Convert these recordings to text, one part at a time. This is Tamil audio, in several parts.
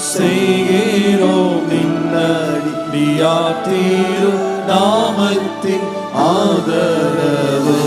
செய்கிறோம் நின்னடியாத்தீரும் நாமத்தின் ஆதரவோ.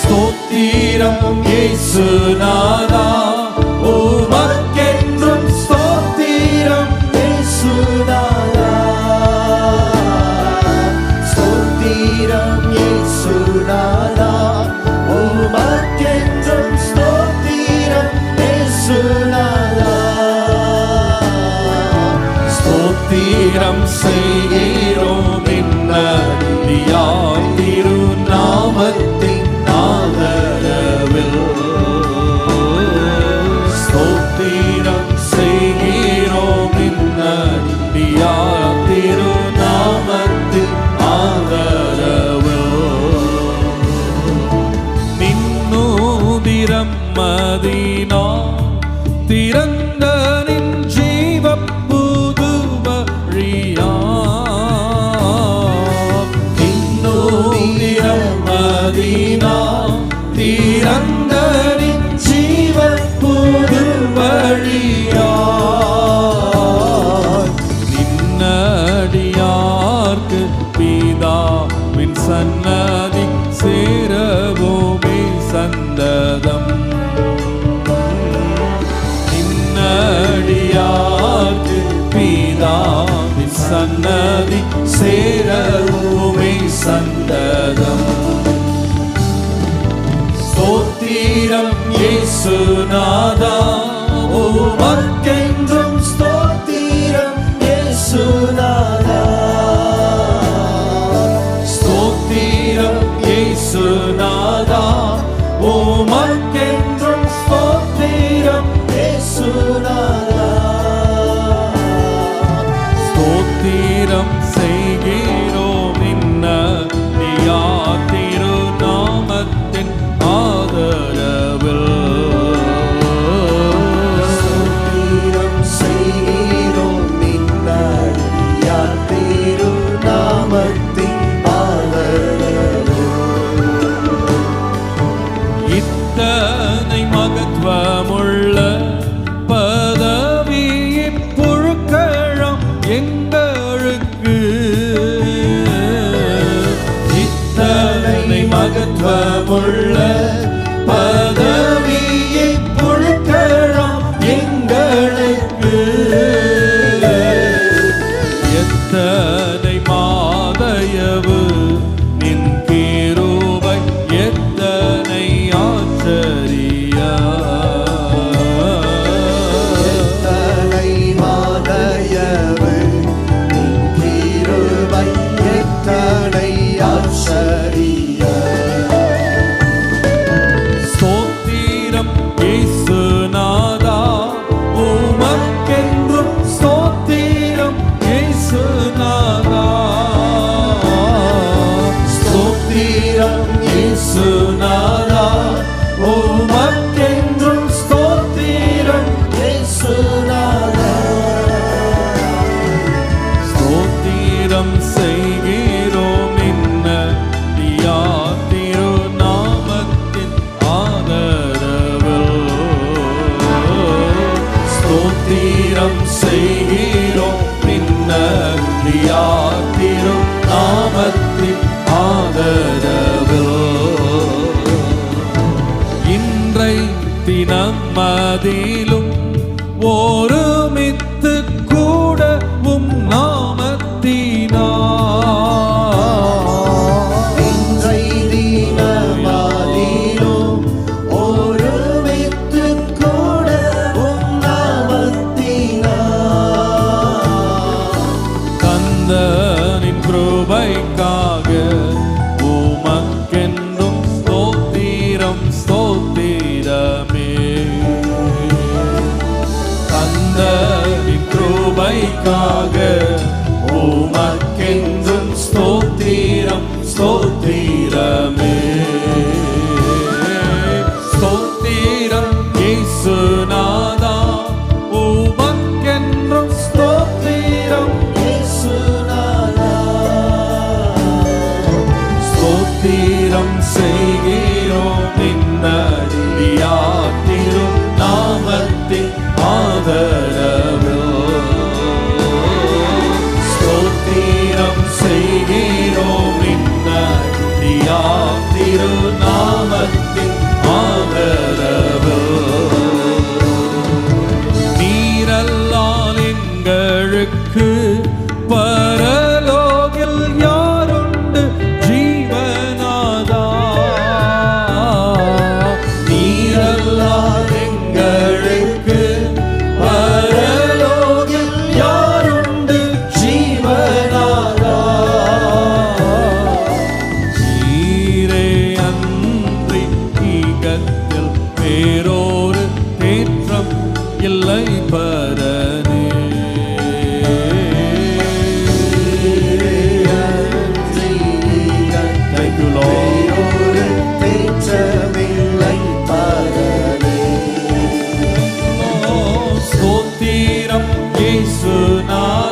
ஸ்தோத்திரம் இயேசுநாதா. உமக்கென்றும் ஸ்தோத்திரம் இயேசுநாதா. ஸ்தோத்திரம் இயேசுநாதா. உமக்கென்றும் ஸ்தோத்திரம் இயேசுநாதா. ஸ்தோத்திரம் செய்கிறோம் இன்னடியா சன்னதி சேரவோமே சந்ததம். நின்னடியார்க்கு பீதாவி சன்னதி சேரவோமே சந்ததம். சோத்திரம் இயேசுநாதா ஓ மத் woman good. செய்கிறோம் என்ன தியாத்திரு நாமத்தின் ஆதரவில் ஸ்தோத்திரம் செய்கிறோம் என்ன தியாத்திரு நாமத்தின் ஆதரவில் இன்றை இயேசுநாதா